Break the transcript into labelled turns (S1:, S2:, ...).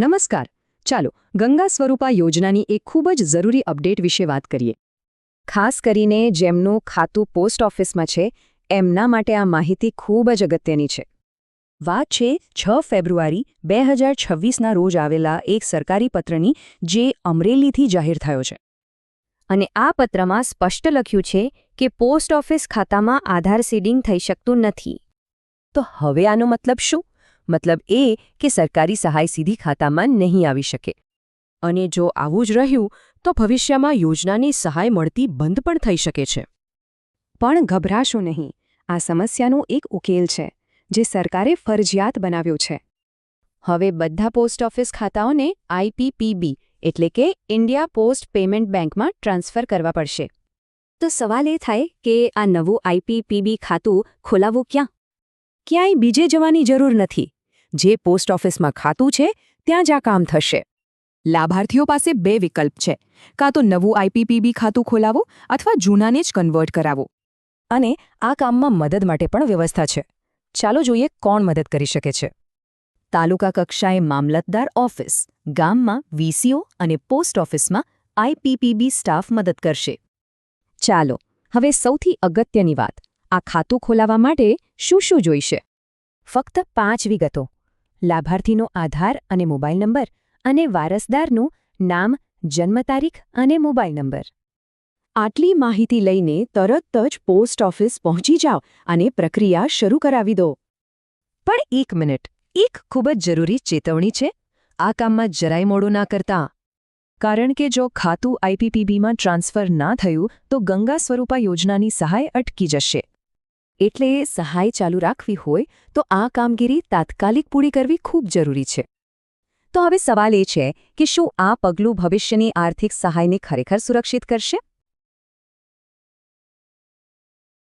S1: નમસ્કાર. ચાલો ગંગા સ્વરૂપા યોજનાની એક ખૂબ જ જરૂરી અપડેટ વિશે વાત કરીએ. ખાસ કરીને જેમનું ખાતું પોસ્ટ ઓફિસમાં છે, એમના માટે આ માહિતી ખૂબ જ અગત્યની છે. વાત છે, છ ફેબ્રુઆરી બે હજાર છવ્વીસના રોજ આવેલા એક સરકારી પત્રની જે અમરેલીથી જાહેર થયો છે. અને આ પત્રમાં સ્પષ્ટ લખ્યું છે કે પોસ્ટ ઓફિસ ખાતામાં આધાર સીડિંગ થઈ શકતું નથી. તો હવે આનો મતલબ શું? મતલબ એ કે સરકારી સહાય સીધી ખાતામાં નહીં આવી શકે. અને જો આવું જ રહ્યું, તો ભવિષ્યમાં યોજનાની સહાય મળતી બંધ પણ થઈ શકે છે. પણ ગભરાશો નહીં, આ સમસ્યાનો એક ઉકેલ છે, જે સરકારે ફરજિયાત બનાવ્યો છે. હવે બધા પોસ્ટ ઓફિસ ખાતાઓને આઈપીપીબી એટલે કે ઇન્ડિયા પોસ્ટ પેમેન્ટ બેંકમાં ટ્રાન્સફર કરવા પડશે. તો સવાલ એ થાય કે આ નવું આઈપીપીબી ખાતું ખોલાવવું ક્યાં? ક્યાંય બીજે જવાની જરૂર નથી. જે પોસ્ટ ઓફિસમાં ખાતું છે, ત્યાં જ આ કામ થશે.
S2: લાભાર્થીઓ પાસે બે વિકલ્પ છે. કાં તો નવું આઈપીપીબી ખાતું ખોલાવો અથવા જૂનાને જ કન્વર્ટ કરાવો.
S1: અને આ કામમાં મદદ માટે પણ વ્યવસ્થા છે. ચાલો જોઈએ કોણ મદદ કરી શકે છે. તાલુકા કક્ષાએ મામલતદાર ઓફિસ, ગામમાં વીસીઓ અને પોસ્ટ ઓફિસમાં આઈપીપીબી સ્ટાફ મદદ કરશે. ચાલો, હવે સૌથી અગત્યની વાત. આ ખાતું ખોલાવવા માટે શું શું જોઈશે? ફક્ત પાંચ વિગતો. લાભાર્થીનો આધાર અને મોબાઈલ નંબર અને વારસદારનું નામ, જન્મ તારીખ અને મોબાઈલ નંબર. આટલી માહિતી લઈને તરત જ પોસ્ટ ઓફિસ પહોંચી જાઓ અને પ્રક્રિયા શરૂ કરાવી દો. પણ એક મિનિટ, એક ખૂબ જ જરૂરી ચેતવણી છે. આ કામમાં જરાય મોડું ના કરતા. કારણ કે જો ખાતું આઈપીપીબીમાં ટ્રાન્સફર ના થયું, તો ગંગા સ્વરૂપા યોજનાની સહાય અટકી જશે. એટલે સહાય ચાલુ રાખવી હોય, તો આ કામગીરી તાત્કાલિક પૂરી કરવી ખૂબ જરૂરી છે. તો હવે સવાલ એ છે કે શું આ પગલું ભવિષ્યની આર્થિક સહાયને ખરેખર સુરક્ષિત કરશે?